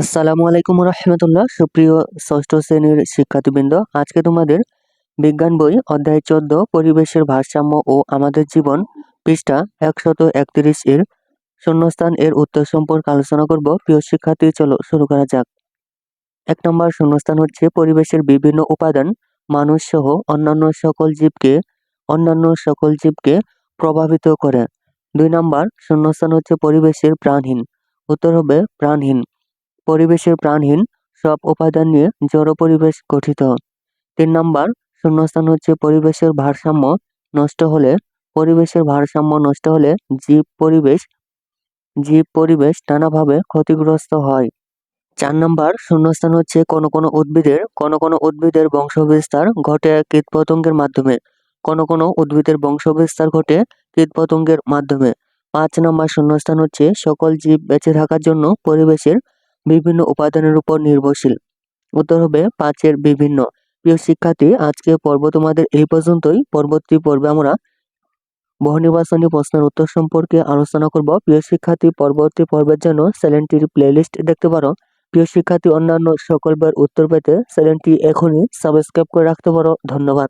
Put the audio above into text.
আসসালামু আলাইকুম রহমতুল্লাহ, সুপ্রিয় ষষ্ঠ শ্রেণির শিক্ষার্থীবৃন্দ। আজকে তোমাদের বিজ্ঞান বই অধ্যায় চোদ্দ, পরিবেশের ভারসাম্য ও আমাদের জীবন পৃষ্ঠা একশত একত্রিশ এর শূন্যস্থান এর উত্তর সম্পর্কে আলোচনা করব। প্রিয় শিক্ষার্থী, চলো শুরু করা যাক। এক নম্বর শূন্যস্থান হচ্ছে পরিবেশের বিভিন্ন উপাদান, মানুষ সহ অন্যান্য সকল জীবকে, অন্যান্য সকল জীবকে প্রভাবিত করে। দুই নম্বর শূন্যস্থান হচ্ছে পরিবেশের প্রাণহীন, উত্তর হবে প্রাণহীন। পরিবেশের প্রাণহীন সব উপাদান নিয়ে জড় পরিবেশ গঠিত। তিন নম্বর, শূন্যস্থান হচ্ছে পরিবেশের ভারসাম্য নষ্ট হলে। পরিবেশের ভারসাম্য নষ্ট হলে জীব পরিবেশ জীব পরিবেশ নানাভাবে ক্ষতিগ্রস্ত হয়। চার নম্বর, শূন্যস্থান হচ্ছে কোনো কোনো উদ্ভিদের, কোনো কোনো উদ্ভিদের বংশবিস্তার ঘটে কীটপতঙ্গের মাধ্যমে। কোনো কোনো উদ্ভিদের বংশবিস্তার ঘটে কীটপতঙ্গের মাধ্যমে। পাঁচ নম্বর, শূন্যস্থান হচ্ছে সকল জীব বেঁচে থাকার জন্য পরিবেশের বিভিন্ন উপাদানের উপর নির্ভরশীল। উত্তর হবে পাঁচের বিভিন্ন। প্রিয় শিক্ষার্থী, আজকে পর্ব তোমাদের এই পর্যন্তই। পরবর্তী পর্বে আমরা বহুনির্বাচনী প্রশ্নের উত্তর সম্পর্কে আলোচনা করব। প্রিয় শিক্ষার্থী, পরবর্তী পর্বের জন্য চ্যানেলটির প্লেলিস্ট দেখতে পারো। প্রিয় শিক্ষার্থী, অন্যান্য সকল উত্তর পেতে চ্যানেলটি এখনই সাবস্ক্রাইব করে রাখতে পারো। ধন্যবাদ।